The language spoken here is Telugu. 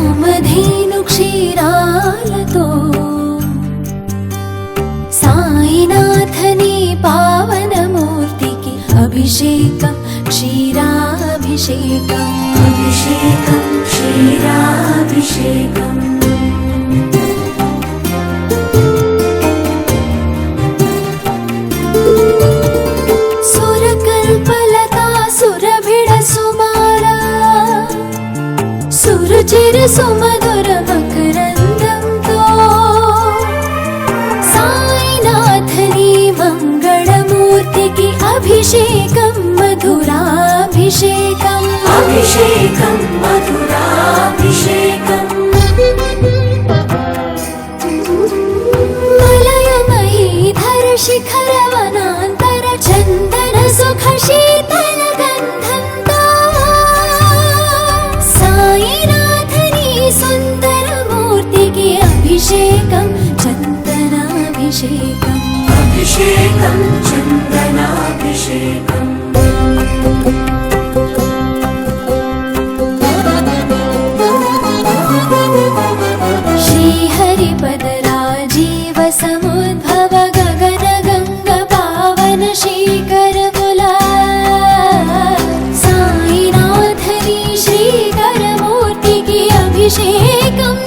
మధేను క్షీరాలతో సాయినాథని పావనమూర్తికి అభిషేకం క్షీరాభిషేకం. అభిషేకం క్షీరాభిషేకం. చిరు సుమధుర మకరందంతో సాయినాథని మంగళమూర్తికి అభిషేకం మధురాభిషేకం. అభిషేకం మధురాభిషేకం. మలయమయీధర శిఖరవనాంతర చందన సుఖ శీతల श्रीहरिपद राजीवसमुद्भव गगन गङ्ग पावन श्रीकरपुला साईनाधनी अभिषेकम्